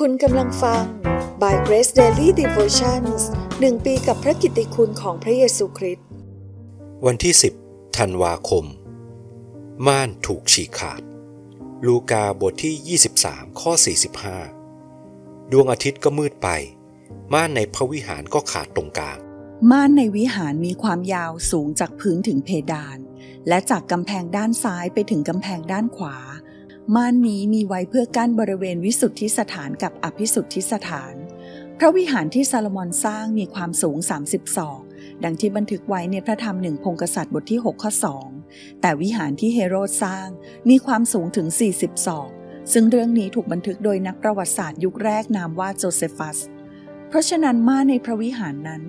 คุณกำลังฟัง By Grace Daily Devotions หนึ่งปีกับพระกิตติคุณของพระเยซูคริสต์ วันที่ 10 ธันวาคม ม่านถูกฉีกขาด ลูกาบทที่ 23 ข้อ 45 ดวงอาทิตย์ก็มืดไป ม่านในพระวิหารก็ขาดตรงกลาง ม่านในวิหารมีความยาวสูงจากพื้นถึงเพดาน และจากกำแพงด้านซ้ายไปถึงกำแพงด้านขวา ม่านนี้มีไว้เพื่อกั้นบริเวณวิสุทธิสถานกับอภิสุทธิสถาน พระวิหารที่ซาโลมอนสร้างมีความสูง 30ศอกดังที่บันทึกไว้ในพระธรรมหนึ่งพงกษัตริย์บทที่ 6 ข้อ 2 แต่วิหารที่เฮโรดสร้างมีความสูงถึง 40ศอกซึ่งเรื่องนี้ถูกบันทึกโดยนักประวัติศาสตร์ยุคแรกนามว่าโจเซฟัส เพราะฉะนั้นม่านในพระวิหารนั้น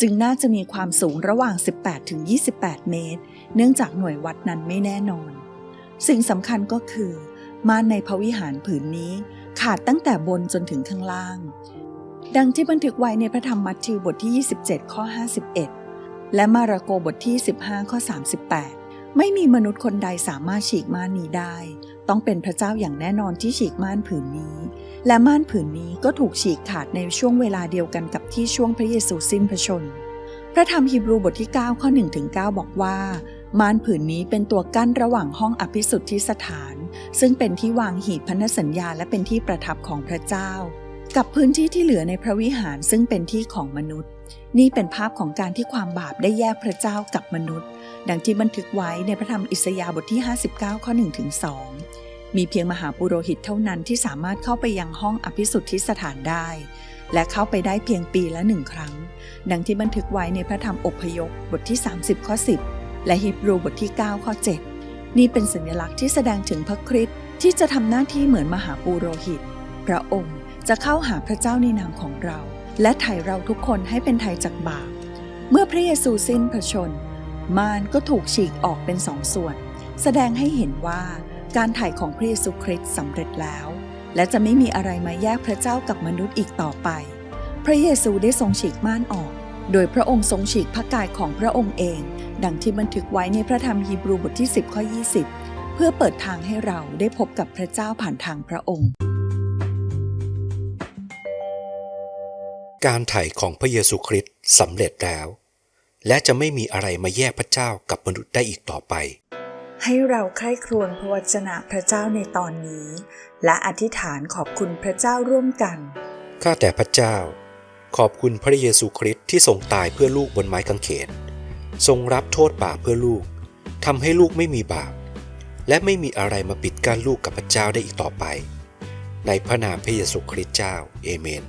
จึงน่าจะมีความสูงระหว่าง 18ถึง28 เมตร เนื่องจากหน่วยวัดนั้นไม่แน่นอน สิ่งสำคัญก็คือ ม่านในพระวิหารผืนนี้ขาดตั้งแต่บนจนถึงข้างล่าง ดังที่บันทึกไว้ในพระธรรมมัทธิวบทที่ 27 ข้อ 51 และมาระโกบทที่ 15 ข้อ 38 ไม่มีมนุษย์คนใดสามารถฉีกม่านนี้ได้ ต้องเป็นพระเจ้าอย่างแน่นอนที่ฉีกม่านผืนนี้ และม่านผืนนี้ก็ถูกฉีกขาดในช่วงเวลาเดียวกันกับที่ช่วงพระเยซูสิ้นพระชนม์พระธรรมฮีบรูบทที่ 9 ข้อ1ถึง9บอกว่า ม่านผืนนี้เป็นตัวกั้นระหว่างห้องอภิสุทธิสถาน ซึ่งเป็นที่วางหีบพันธสัญญาและเป็นที่ประทับของพระเจ้า กับพื้นที่ที่เหลือในพระวิหารซึ่งเป็นที่ของมนุษย์ นี่เป็นภาพของการที่ความบาปได้แยกพระเจ้ากับมนุษย์ ดังที่บันทึกไว้ในพระธรรมอิสยาห์บทที่ 59 ข้อ1ถึง2มีเพียงมหาปุโรหิตเท่านั้นที่สามารถเข้าไปยังห้องอภิสุทธิสถานได้ และเข้าไปได้เพียงปีละหนึ่งครั้ง ดังที่บันทึกไว้ในพระธรรมอพยพบทที่ 30 ข้อ 10 และฮีบรูบทที่ 9 ข้อ 7 นี่เป็นสัญลักษณ์ที่แสดงถึงพระคริสต์ที่จะทำหน้าที่เหมือนมหาปุโรหิต พระองค์จะเข้าหาพระเจ้าในนามของเรา และไถ่เราทุกคนให้เป็นไทยจากบาป เมื่อพระเยซูสิ้นพระชนม์มารก็ถูกฉีกออกเป็นสองส่วน แสดงให้เห็นว่าการไถ่ของพระเยซูคริสต์สำเร็จแล้ว และจะไม่มีอะไรมาแยกพระเจ้ากับมนุษย์อีกต่อไป พระเยซูได้ทรงฉีกม่านออก โดยพระองค์ทรงฉีกพระกายของพระองค์เอง ดังที่บันทึกไว้ในพระธรรมฮีบรูบทที่ 10 ข้อ 20 เพื่อเปิดทางให้เราได้พบกับพระเจ้าผ่านทางพระองค์ การไถ่ของพระเยซูคริสต์สำเร็จแล้ว และจะไม่มีอะไรมาแยกพระเจ้ากับมนุษย์ได้อีกต่อไป ให้เราใคร่ครวญพระวจนะพระเจ้าในตอนนี้ และอธิษฐานขอบคุณพระเจ้าร่วมกัน ข้าแต่พระเจ้า ขอบคุณพระเยซูคริสต์ที่ทรงตายเพื่อลูกบนไม้กางเขน ทรงรับโทษบาปเพื่อลูกทำให้ลูกไม่มีบาป และไม่มีอะไรมาปิดกั้นลูกกับพระเจ้าได้อีกต่อไป ในพระนามพระเยซูคริสต์เจ้า เอเมน